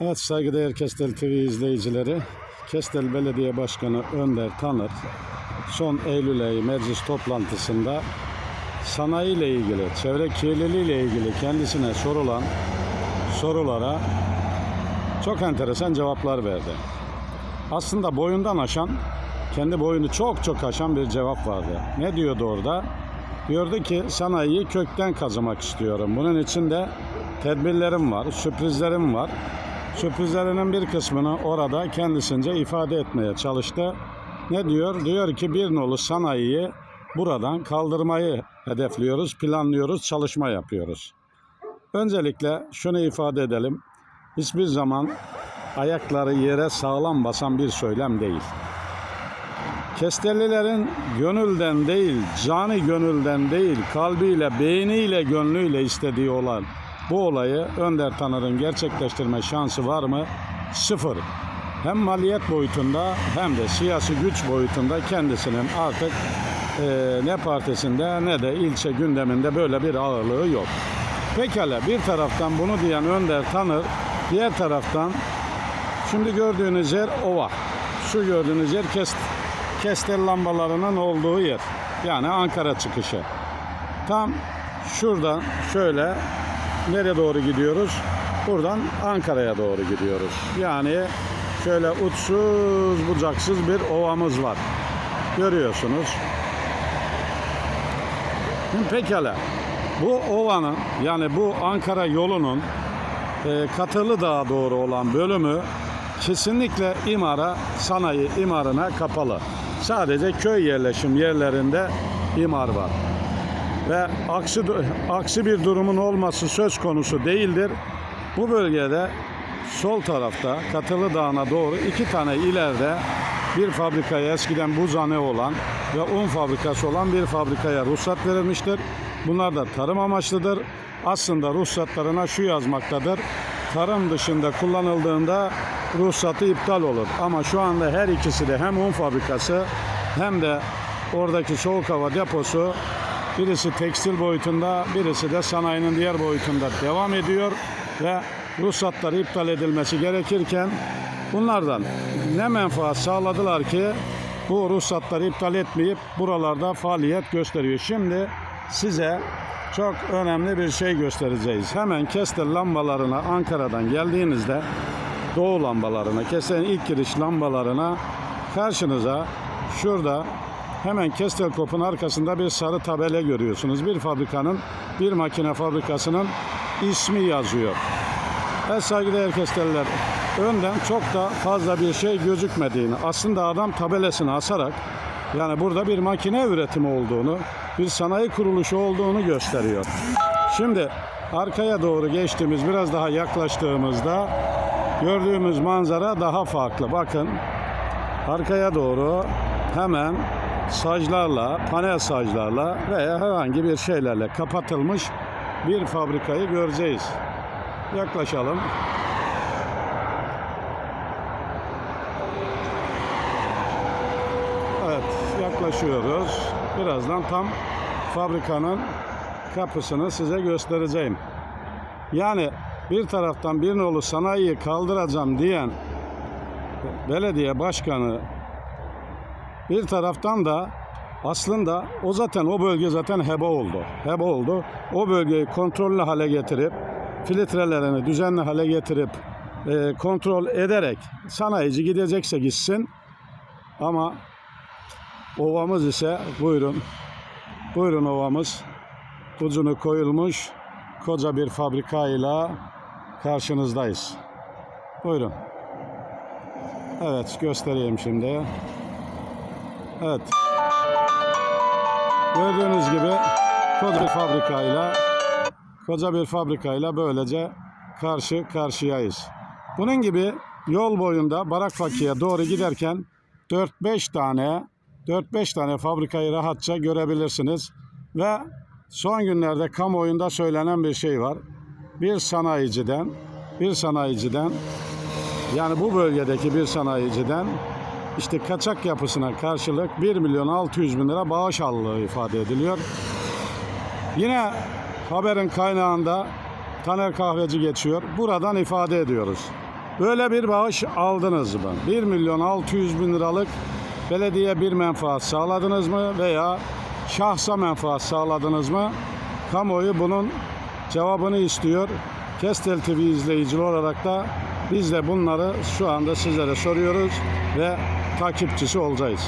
Evet saygıdeğer Kestel TV izleyicileri. Kestel Belediye Başkanı Önder Tanır son Eylül ayı meclis toplantısında sanayi ile ilgili, çevre kirliliği ile ilgili kendisine sorulan sorulara çok enteresan cevaplar verdi. Aslında boyundan aşan, kendi boyunu çok çok aşan bir cevap vardı. Ne diyordu orada? Diyordu ki sanayiyi kökten kazımak istiyorum. Bunun için de tedbirlerim var, sürprizlerim var. Sürprizlerinin bir kısmını orada kendisince ifade etmeye çalıştı. Ne diyor? Diyor ki bir nolu sanayiyi buradan kaldırmayı hedefliyoruz, planlıyoruz, çalışma yapıyoruz. Öncelikle şunu ifade edelim. Hiçbir zaman ayakları yere sağlam basan bir söylem değil. Kestellilerin gönülden değil, cani gönülden değil, kalbiyle, beyniyle, gönlüyle istediği olan bu olayı Önder Tanır'ın gerçekleştirme şansı var mı? Sıfır. Hem maliyet boyutunda hem de siyasi güç boyutunda kendisinin artık eee, ne partisinde ne de ilçe gündeminde böyle bir ağırlığı yok. Pekala bir taraftan bunu diyen Önder Tanır, diğer taraftan Şimdi gördüğünüz yer ova. Şu gördüğünüz yer kes, kestel lambalarının olduğu yer. Yani Ankara çıkışı. Tam şuradan şöyle nereye doğru gidiyoruz? Buradan Ankara'ya doğru gidiyoruz. Yani şöyle uçsuz bucaksız bir ovamız var. Görüyorsunuz. Şimdi pekala. Bu ovanın yani bu Ankara yolunun e, Katılı Dağı doğru olan bölümü kesinlikle imara, sanayi imarına kapalı. Sadece köy yerleşim yerlerinde imar var. Ve aksi, aksi bir durumun olması söz konusu değildir. Bu bölgede sol tarafta Katılı Dağı'na doğru iki tane ileride bir fabrikaya eskiden buzhane olan ve un fabrikası olan bir fabrikaya ruhsat verilmiştir. Bunlar da tarım amaçlıdır. Aslında ruhsatlarına şu yazmaktadır. Tarım dışında kullanıldığında ruhsatı iptal olur. Ama şu anda her ikisi de hem un fabrikası hem de oradaki soğuk hava deposu birisi tekstil boyutunda, birisi de sanayinin diğer boyutunda devam ediyor ve ruhsatları iptal edilmesi gerekirken bunlardan ne menfaat sağladılar ki bu ruhsatları iptal etmeyip buralarda faaliyet gösteriyor. Şimdi size çok önemli bir şey göstereceğiz. Hemen Kestel lambalarına Ankara'dan geldiğinizde Doğu lambalarına, Kestel'in ilk giriş lambalarına karşınıza şurada hemen Kestel Kop'un arkasında bir sarı tabela görüyorsunuz. Bir fabrikanın, bir makine fabrikasının ismi yazıyor. Evet saygıdeğer Kestel'ler, önden çok da fazla bir şey gözükmediğini, aslında adam tabelasını asarak yani burada bir makine üretimi olduğunu, bir sanayi kuruluşu olduğunu gösteriyor. Şimdi arkaya doğru geçtiğimiz, biraz daha yaklaştığımızda gördüğümüz manzara daha farklı. Bakın arkaya doğru hemen saclarla, panel saclarla veya herhangi bir şeylerle kapatılmış bir fabrikayı göreceğiz. Yaklaşalım. Evet, yaklaşıyoruz. Birazdan tam fabrikanın kapısını size göstereceğim. Yani bir taraftan bir nolu sanayiyi kaldıracağım diyen belediye başkanı bir taraftan da aslında o zaten o bölge zaten heba oldu. Heba oldu. O bölgeyi kontrollü hale getirip filtrelerini düzenli hale getirip e, kontrol ederek sanayici gidecekse gitsin ama ovamız ise buyurun buyurun ovamız ucunu koyulmuş koca bir fabrikayla karşınızdayız. Buyurun. Evet göstereyim şimdi. Evet. Gördüğünüz gibi koca bir fabrikayla koca bir fabrikayla böylece karşı karşıyayız. Bunun gibi yol boyunda Barakfaki'ye doğru giderken 4-5 tane 4-5 tane fabrikayı rahatça görebilirsiniz. Ve son günlerde kamuoyunda söylenen bir şey var. Bir sanayiciden bir sanayiciden yani bu bölgedeki bir sanayiciden işte kaçak yapısına karşılık 1 milyon 600 bin lira bağış aldığı ifade ediliyor. Yine haberin kaynağında Taner Kahveci geçiyor. Buradan ifade ediyoruz. Böyle bir bağış aldınız mı? 1 milyon 600 bin liralık belediye bir menfaat sağladınız mı veya şahsa menfaat sağladınız mı? Kamuoyu bunun cevabını istiyor. Kestel TV izleyicili olarak da biz de bunları şu anda sizlere soruyoruz ve takipçisi olacağız.